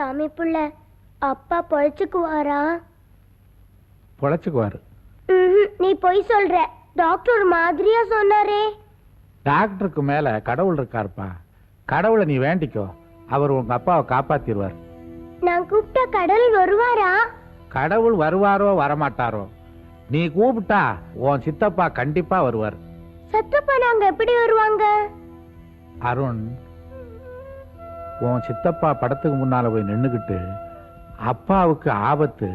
சாமி புள்ள. அப்பா பொழைச்சுக்குவாரா? பொழைச்சுக்குவாரு. நீ பொய் சொல்ற. டாக்டர் மாதிரியா சொன்னாரே. டாக்டருக்கு மேல கடவுள் இருக்காருப்பா. கடவுளை நீ வேண்டிக்கோ. அவர் உங்க அப்பாவை காப்பாத்திடுவார் நான் கூப்பிட்ட கடல் வருவாரா? கடவுள் வருவாரோ வரமாட்டாரோ? நீ கூப்பிட்டா உன் சித்தப்பா கண்டிப்பா வருவார். சத்தப்பா நாங்க எப்படி வருவாங்க? அருண் உன் சித்தப்பா படத்துக்கு முன்னால போய் நின்னுக்கிட்டு அப்பாவுக்கு ஆபத்து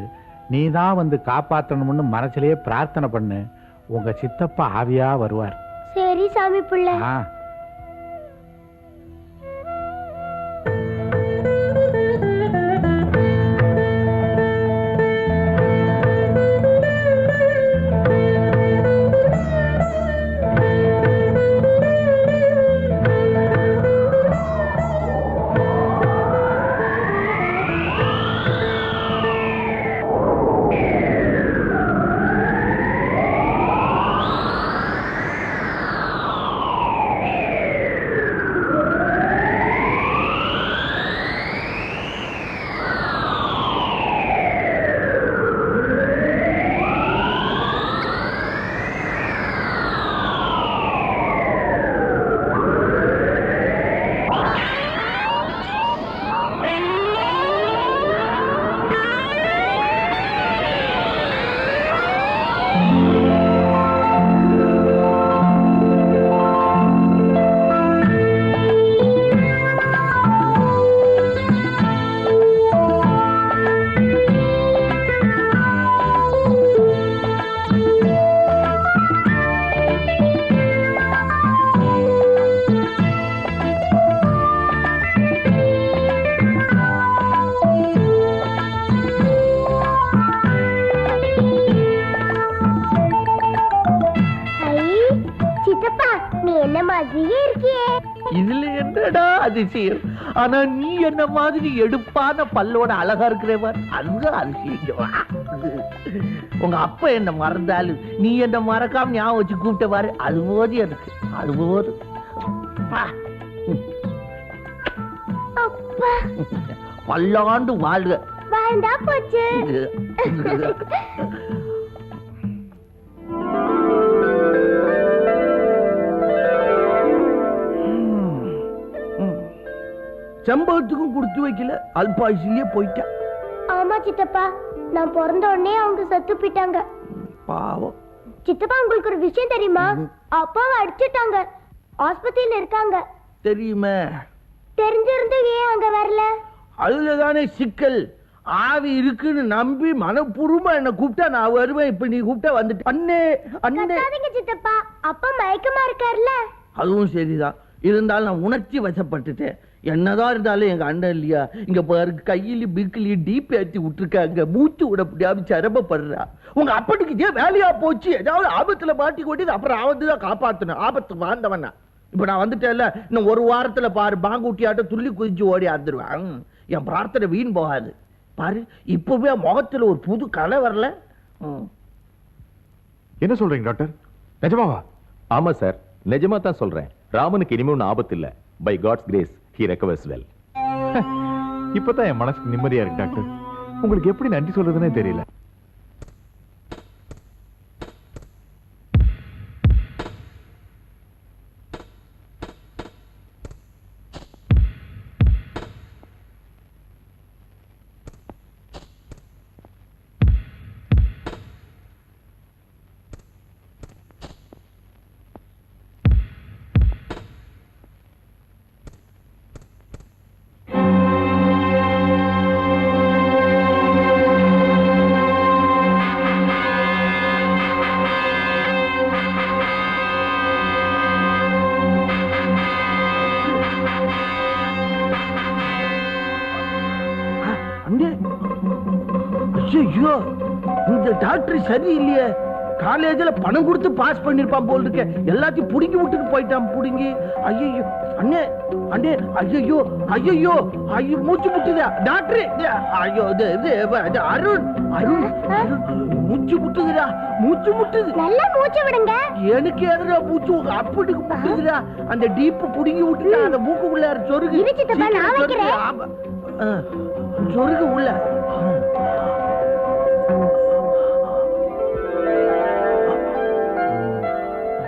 நீ தான் வந்து காப்பாத்தணும்னு மனசுலயே பிரார்த்தனை பண்ணு. உங்க சித்தப்பா ஆவியா வருவார். சரி சாமி புள்ள. இதுல என்னடா அதிசயம்? ஆனா நீ என்ன மாதிரி எடுப்பான பல்லோட அழகா இருக்கிறவர்? அங்க அதிசயம் உங்க அப்பா என்ன மறந்தாலும் நீ என்ன மறக்காம ஞாபகம் வச்சு கூப்பிட்ட பாரு அது போது எனக்கு அது போது பல்லாண்டு வாழ்க. வாழ்ந்தா போச்சு. செம்பகத்துக்கும் கொடுத்து வைக்கல. அல்பாயுசிலேயே போயிட்டா ஆமா சித்தப்பா நான் பிறந்த உடனே அவங்க செத்து போயிட்டாங்க. பாவம். சித்தப்பா உங்களுக்கு ஒரு விஷயம் தெரியுமா. அப்பாவை அடிச்சிட்டாங்க. ஆஸ்பத்திரியில இருக்காங்க. தெரியுமே. தெரிஞ்சிருந்து ஏன் அங்க வரல? அதுலதானே சிக்கல். ஆவி இருக்குன்னு நம்பி மனப்பூர்வமா என்ன கூப்பிட்டா நான் வருவேன். இப்ப நீ கூப்பிட்டா வந்துட்டு. அண்ணே அண்ணே. சித்தப்பா. அப்பா மயக்கமா இருக்காருல்ல. அதுவும் சரிதான். இருந்தாலும் நான் உணர்ச்சி வசப்பட்டுட்டேன். என்னதான் இருந்தாலும் எங்க அண்ணன் இல்லையா? இங்க பாரு கையில பிக்கிலையும் டீப் ஏத்தி விட்டுருக்காங்க. மூச்சு விட முடியாம சிரமப்படுறா. உங்க அப்பனுக்கு இதே வேலையா போச்சு. ஏதாவது ஆபத்துல மாட்டி கொண்டு அப்புறம் ஆபத்து தான் காப்பாத்தணும். ஆபத்து வாழ்ந்தவனா. இப்ப நான் வந்துட்டேன்ல இன்னும் ஒரு வாரத்துல பாரு பாங்கூட்டியாட்டம் துள்ளி குதிச்சு ஓடி ஆந்துருவேன் என் பிரார்த்தனை வீண் போகாது. பாரு இப்பவே முகத்துல ஒரு புது கலை வரல. என்ன சொல்றீங்க டாக்டர்? நிஜமாவா? ஆமா சார். நிஜமா தான் சொல்றேன். ராமனுக்கு இனிமே ஒன்றும் ஆபத்து இல்ல. By God's grace he recovers well இப்பதான் என் மனசுக்கு நிம்மதியா இருக்கு டாக்டர். உங்களுக்கு எப்படி நன்றி சொல்றதுன்னே தெரியல. ஐயோ இந்த டாக்டர் சரியில்லையே. காலேஜ்ல பணம் கொடுத்து பாஸ் பண்ணிருப்பான் போல் இருக்க எல்லாத்தையும் புடுங்கி விட்டுட்டு போயிட்டான் புடுங்கி. ஐயோ அண்ணே அண்ணே ஐயோ ஐயோ ஐயோ மூச்சு முட்டுதா டாக்டர். ஐயோ இது இது அருண் அருண் மூச்சு முட்டுதுடா மூச்சு முட்டுது. நல்லா மூச்சு விடுங்க. எனக்கு எதிரா மூச்சு? அப்பனுக்கு முட்டுதுடா. அந்த டீப்பு புடுங்கி விட்டுட்டா அந்த மூக்குக்குள்ள சொருகு. சொருகு உள்ள.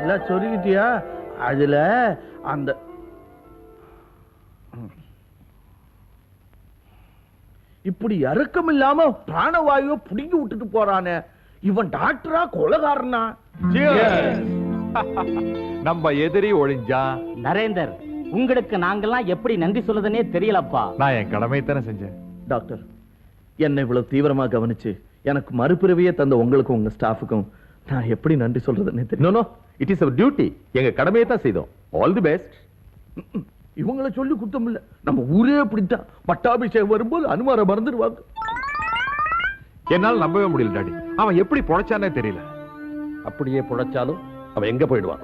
நல்லா சொருகிட்டியா அதுல அந்த இப்படி இறக்கம் இல்லாம பிராணவாயுவை புடுங்கி விட்டுட்டு போறானே. இவன் டாக்டரா கொலகாரனா? நம்ம எதிரி ஒழிஞ்சா? நரேந்தர் உங்களுக்கு நாங்கெல்லாம் எப்படி நன்றி சொல்லுதுன்னே தெரியலப்பா. நான் என் கடமை தானே செஞ்சேன். டாக்டர் என்னை இவ்வளவு தீவிரமா கவனிச்சு எனக்கு மறுபிறவியே தந்த உங்களுக்கும் உங்க ஸ்டாஃபுக்கும் நான் எப்படி நன்றி சொல்றதுன்னு no it is our duty எங்க கடமையை தான் செய்தோம். ஆல் தி பெஸ்ட் இவங்கள சொல்லி குத்தம் இல்ல. நம்ம ஊரே அப்படித்தான். பட்டாபிஷேகம் வரும்போது அனுமார மறந்துடுவாங்க. என்னால நம்பவே முடியல டாடி. அவன் எப்படி பொழைச்சானே தெரியல. அப்படியே புழைச்சாலும் அவன் எங்க போயிடுவான்?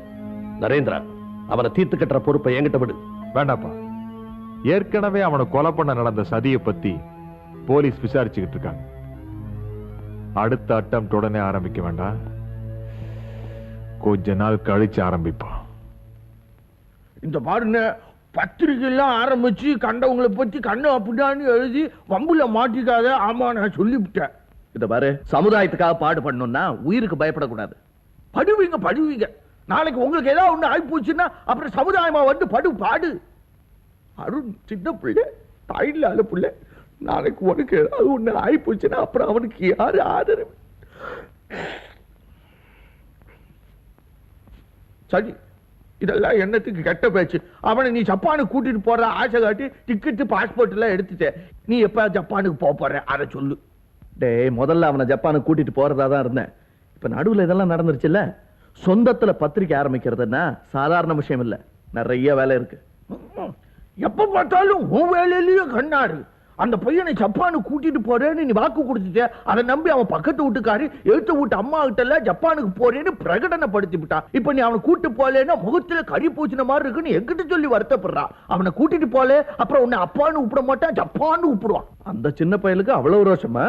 நரேந்திரா அவனை தீர்த்து கட்டுற பொறுப்பை என்கிட்ட விடு. வேண்டாப்பா. ஏற்கனவே அவனை கொலை பண்ண நடந்த சதியை பத்தி போலீஸ் விசாரிச்சுக்கிட்டு இருக்காங்க. அடுத்த அட்டம் உடனே ஆரம்பிக்க வேண்டாம். கொஞ்ச நாள் கழிச்சு ஆரம்பிப்பான் இந்த பாருங்க பத்திரிகை எல்லாம் ஆரம்பிச்சு கண்டவங்களை பத்தி கண்ணு அப்படின்னு எழுதி வம்புல மாட்டிக்காத ஆமா நான் சொல்லிவிட்டேன். இத பாரு சமுதாயத்துக்காக பாடுபடணும்னா உயிருக்கு பயப்படக்கூடாது. படுவீங்க படுவீங்க. நாளைக்கு உங்களுக்கு ஏதாவது ஒண்ணு ஆகி போச்சுன்னா அப்புறம் சமுதாயமா வந்து படு பாடு. அருண் சின்ன பிள்ளை தாயில்லாத பிள்ளை. நாளைக்கு உனக்கு ஏதாவது ஒண்ணு ஆகி போச்சுன்னா அப்புறம் அவனுக்கு யாரு ஆதரவு? சரி. இதெல்லாம் என்னத்துக்கு கெட்ட பேச்சு? அவனை நீ ஜப்பானுக்கு கூட்டிட்டு போற ஆசை காட்டி டிக்கெட்டு பாஸ்போர்ட் எல்லாம் எடுத்துட்ட. நீ எப்ப ஜப்பானுக்கு போக போற? அதை சொல்லு. டேய் முதல்ல அவனை ஜப்பானுக்கு கூட்டிட்டு போறதா தான் இருந்தேன். இப்ப நடுவில் இதெல்லாம் நடந்துருச்சுல்ல? சொந்தத்துல பத்திரிக்கை ஆரம்பிக்கிறதுன்னா சாதாரண விஷயம் இல்ல. நிறைய வேலை இருக்கு. எப்ப பார்த்தாலும் உன் வேலையிலயும் கண்ணாடு. அந்த பையனை ஜப்பானுக்கு கூட்டிட்டு போறேன்னு நீ வாக்கு கொடுத்துட்ட அதை நம்பி அவன் பக்கத்து வீட்டுக்காரி எழுத்த வீட்டு அம்மா கிட்ட எல்லாம் ஜப்பானுக்கு போறேன்னு பிரகடனப்படுத்தி விட்டான் இப்ப நீ அவனை கூட்டு போலேன்னா முகத்துல கறி பூச்சின மாதிரி இருக்குன்னு எங்கிட்ட சொல்லி வருத்தப்படுறான் அவனை கூட்டிட்டு போல அப்புறம் உன்னை அப்பான்னு கூப்பிட மாட்டான் ஜப்பான்னு கூப்பிடுவான். அந்த சின்ன பையலுக்கு அவ்வளவு ரோஷமா.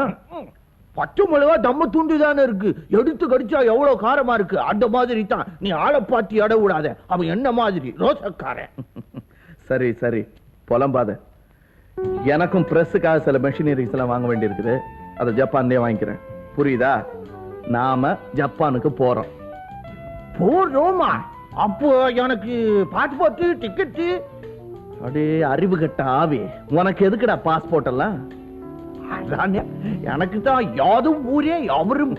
பச்சை மிளகா தம்ம துண்டு தானே இருக்கு. எடுத்து கடிச்சா எவ்வளவு காரமா இருக்கு? அந்த மாதிரி தான் நீ ஆளை பார்த்து இட விடாத. அவன் என்ன மாதிரி? ரோசக்காரன் சரி சரி. புலம்பாத. எனக்கும் பிரஸ்ஸுக்காக சில மெஷினரிஸ் எல்லாம் வாங்க வேண்டியிருக்குது. அதை ஜப்பான்லயே வாங்கிக்கிறேன். புரியுதா? நாம ஜப்பானுக்கு போறோம். போறோமா? அப்போ எனக்கு பாஸ்போர்ட் டிக்கெட்டு அடே அறிவு கட்ட ஆவி. உனக்கு எதுக்குடா பாஸ்போர்ட் எல்லாம்? எனக்கு தான் யாதும் ஊரே அவரும்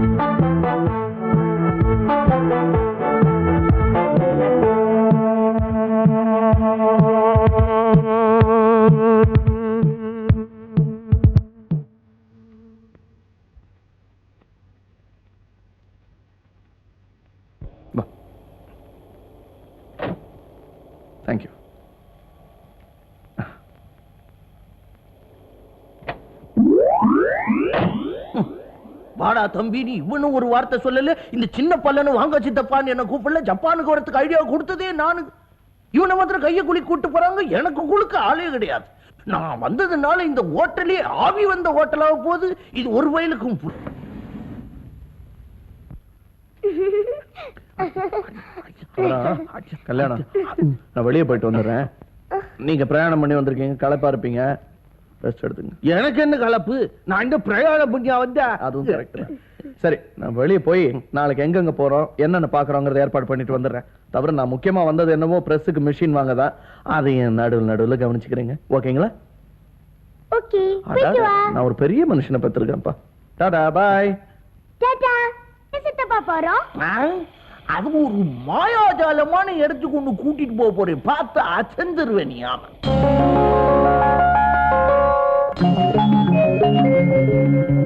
கேலி தேங்க்யூ வாடா தம்பி நீ இவனும் ஒரு வார்த்தை சொல்லல. இந்த சின்ன பல்லனு வாங்க சித்தப்பான்னு என்ன கூப்பிடல. ஜப்பானுக்கு வரத்துக்கு ஐடியா கொடுத்ததே நானு. இவனை மாத்திரம் கையை குளி கூட்டு போறாங்க. எனக்கு குளுக்க ஆளே கிடையாது. நான் வந்ததுனால இந்த ஹோட்டலே ஆவி வந்த ஹோட்டலாக போகுது. இது ஒரு வயலுக்கும் கல்யாணம். நான் வெளியே போயிட்டு வந்துடுறேன். நீங்க பிரயாணம் பண்ணி வந்திருக்கீங்க களைப்பா இருப்பீங்க. ரெஸ்ட் எடுத்துங்க எனக்கு என்ன கலப்பு? நான் இந்த பிரயாண புண்ணியா வந்தா? அதுவும் கரெக்ட் தான். சரி நான் வெளியே போய் நாளைக்கு எங்கெங்க போறோம் என்னென்ன பாக்குறோங்கிறத ஏற்பாடு பண்ணிட்டு வந்துடுறேன். தவிர நான் முக்கியமா வந்தது என்னமோ பிரஸ்ஸுக்கு மிஷின் வாங்கதா? அதையும் நடுவில் நடுவில் கவனிச்சுக்கிறீங்க. ஓகேங்களா? ஓகே நான் ஒரு பெரிய மனுஷனை பத்திருக்கேன்ப்பா டாடா பாய் டாடா சித்தப்பா போறோம்? ஆ? அது ஒரு மாயாஜாலமான இடத்துக்கு ஒண்ணு கூட்டிட்டு போக போறேன். பார்த்து அசந்துருவேன் நீ ஆமா